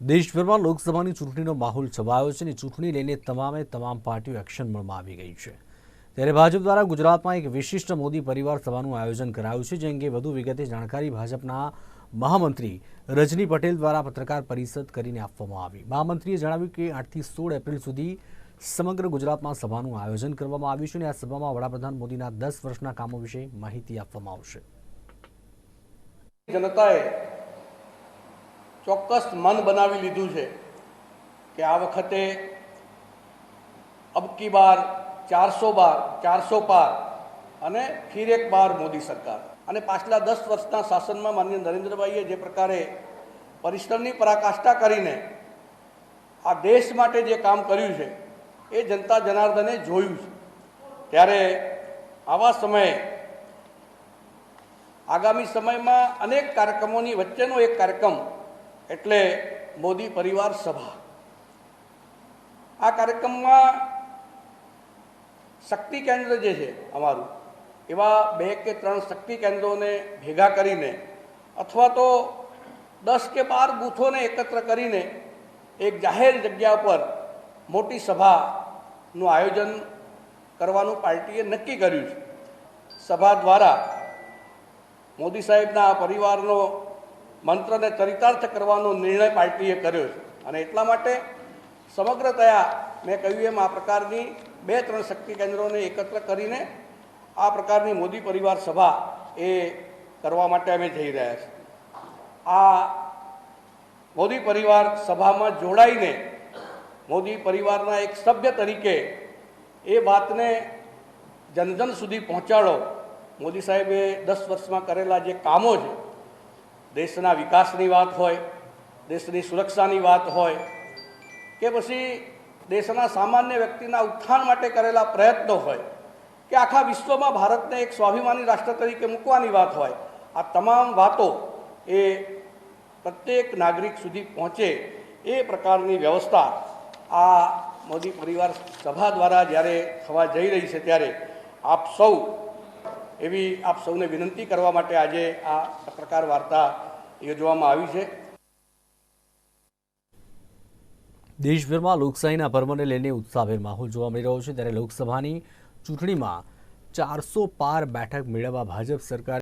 દેશભરમાં લોકસભાની ચૂંટણીનો માહોલ છવાયો છે અને ચૂંટણી લઈને તમામે તમામ પાર્ટીઓ એક્શન મોડમાં આવી ગઈ છે. ત્યારે ભાજપ દ્વારા ગુજરાતમાં એક વિશિષ્ટ મોદી પરિવાર સભાનું આયોજન કરાયું છે, જે અંગે વધુ વિગતે જાણકારી ભાજપના મહામંત્રી રજની પટેલ દ્વારા પત્રકાર પરિષદ કરીને આપવામાં આવી. મહામંત્રીએ જણાવ્યું કે આઠથી સોળ એપ્રિલ સુધી સમગ્ર ગુજરાતમાં સભાનું આયોજન કરવામાં આવ્યું છે અને આ સભામાં વડાપ્રધાન મોદીના દસ વર્ષના કામો વિશે માહિતી આપવામાં આવશે. જનતાએ ચોક્કસ મન બનાવી લીધું છે કે આ વખતે અબકી બાર, ચારસો બાર, ચારસો પાર અને ફિર એક બાર મોદી સરકાર. અને પાછલા દસ વર્ષના શાસનમાં માન્ય નરેન્દ્રભાઈએ જે પ્રકારે પરિશ્રમની પરાકાષ્ઠા કરીને આ દેશ માટે જે કામ કર્યું છે, એ જનતા જનાર્દને જોયું છે. ત્યારે આવા સમયે, આગામી સમયમાં અનેક કાર્યક્રમોની વચ્ચેનો એક કાર્યક્રમ એટલે મોદી પરિવાર સભા. આ કાર્યક્રમમાં શક્તિ કેન્દ્ર જે છે અમારું, એવા બે કે ત્રણ શક્તિ કેન્દ્રોને ભેગા કરીને અથવા તો દસ કે બાર બૂથોને એકત્ર કરીને એક જાહેર જગ્યા પર મોટી સભાનું આયોજન કરવાનું પાર્ટીએ નક્કી કર્યું છે. સભા દ્વારા મોદી સાહેબના પરિવારનો મંત્રને ચરિતાર્થ કરવાનો નિર્ણય પાર્ટીએ કર્યો છે. અને એટલા માટે સમગ્રતયા મેં કહ્યું એમ આ પ્રકારની બે ત્રણ શક્તિ કેન્દ્રોને એકત્ર કરીને આ પ્રકારની મોદી પરિવાર સભા એ કરવા માટે અમે જઈ રહ્યા છીએ. આ મોદી પરિવાર સભામાં જોડાઈને મોદી પરિવારના એક સભ્ય તરીકે એ વાતને જન જન સુધી પહોંચાડો. મોદી સાહેબે દસ વર્ષમાં કરેલા જે કામો છે દેશના વિકાસની વાત હોય, દેશની સુરક્ષાની વાત હોય, કે પછી દેશના સામાન્ય વ્યક્તિના ઉત્થાન માટે કરેલા પ્રયત્નો હોય, કે આખા વિશ્વમાં ભારતને એક સ્વાભિમાની રાષ્ટ્ર તરીકે મૂકવાની વાત હોય, આ તમામ વાતો એ પ્રત્યેક નાગરિક સુધી પહોંચે એ પ્રકારની વ્યવસ્થા આ મોદી પરિવાર સભા દ્વારા જ્યારે થવા જઈ રહી છે ત્યારે આપ સૌ એવી આપ સૌને વિનંતી કરવા માટે આજે આ પત્રકાર વાર્તા યોજવામાં આવી છે. દેશભરમાં લોકશાહીના પર્વને લઈને ઉત્સાહભેર માહોલ જોવા મળી રહ્યો છે. ત્યારે લોકસભાની ચૂંટણીમાં ચારસો પાર બેઠક મેળવવા ભાજપ સરકાર